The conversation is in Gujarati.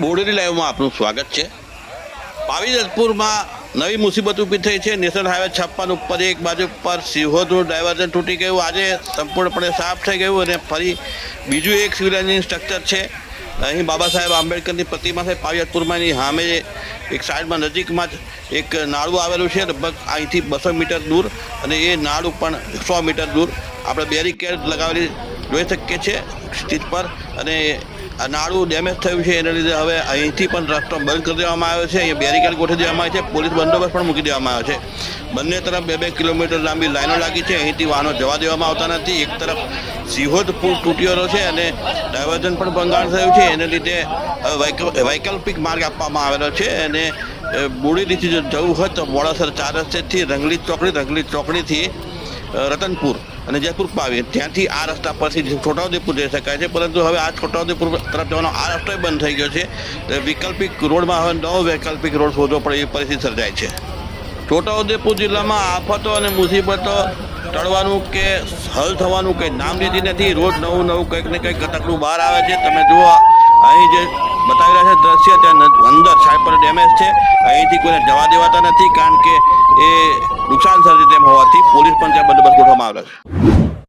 બોડેલી લાઈવમાં આપનું સ્વાગત છે. પાવીજતપુરમાં નવી મુસીબત ઊભી થઈ છે. નેશનલ હાઈવે છપ્પન ઉપર એક બાજુ પર સિહોદ રોડ ડાયવર્ઝન તૂટી ગયું. આજે સંપૂર્ણપણે સાફ થઈ ગયું અને ફરી બીજું એક સિવિલ એન્જિનિયરિંગ સ્ટ્રક્ચર છે. અહીં બાબા સાહેબ આંબેડકરની પ્રતિમા છે. પાવીજતપુરમાંની સામે એક સાઈડમાં નજીકમાં જ એક નાળું આવેલું છે. લગભગ અહીંથી બસો મીટર દૂર અને એ નાળું પણ સો મીટર દૂર. આપણે બેરિકેડ લગાવેલી જોઈ શકીએ છીએ. સ્ટીચ પર અને આ નાળું ડેમેજ થયું છે એના લીધે હવે અહીંથી પણ રસ્તો બંધ કરી દેવામાં આવ્યો છે. અહીંયા બેરિકેડ ગોઠવી દેવામાં આવે છે. પોલીસ બંદોબસ્ત પણ મૂકી દેવામાં આવ્યો છે. બંને તરફ બે બે કિલોમીટર લાંબી લાઈનો લાગી છે. અહીંથી વાહનો જવા દેવામાં આવતા નથી. એક તરફ સિહોદ પુલ તૂટ્યો છે અને ડાયવર્ઝન પણ ભંગાણ થયું છે. એને લીધે વૈકલ્પિક માર્ગ આપવામાં આવેલો છે અને અ, બોડેલીથી જો જવું હોય તો મોડાસર ચાર રસ્તેથી રંગલી ચોકડી રંગલી ચોકડીથી રતનપુર. અને જયપુર આવે ત્યાંથી આ રસ્તા પરથી છોટાઉદેપુર જઈ શકાય છે, પરંતુ હવે આ છોટાઉદેપુર તરફ જવાનો આ રસ્તો બંધ થઈ ગયો છે. વૈકલ્પિક રોડમાં હવે નવો વૈકલ્પિક રોડ શોધવો પડે એવી પરિસ્થિતિ સર્જાય છે. છોટાઉદેપુર જિલ્લામાં આફતો અને મુસીબતો ટળવાનું કે હલ થવાનું કંઈ નામ લીધી નથી. રોજ નવું નવું કંઈક ને કંઈક ઘટકનું બહાર આવે છે. તમે જુઓ, અહીં જે બતાવી રહ્યા છે દ્રશ્ય, ત્યાં અંદર સાઈડ ડેમેજ છે. અહીંથી કોઈને જવા દેવાતા નથી, કારણ કે એ નુકસાન સર્જે તેમ હોવાથી પોલીસ પણ ત્યાં બંદોબસ્ત ગોઠવવામાં આવેલો છે.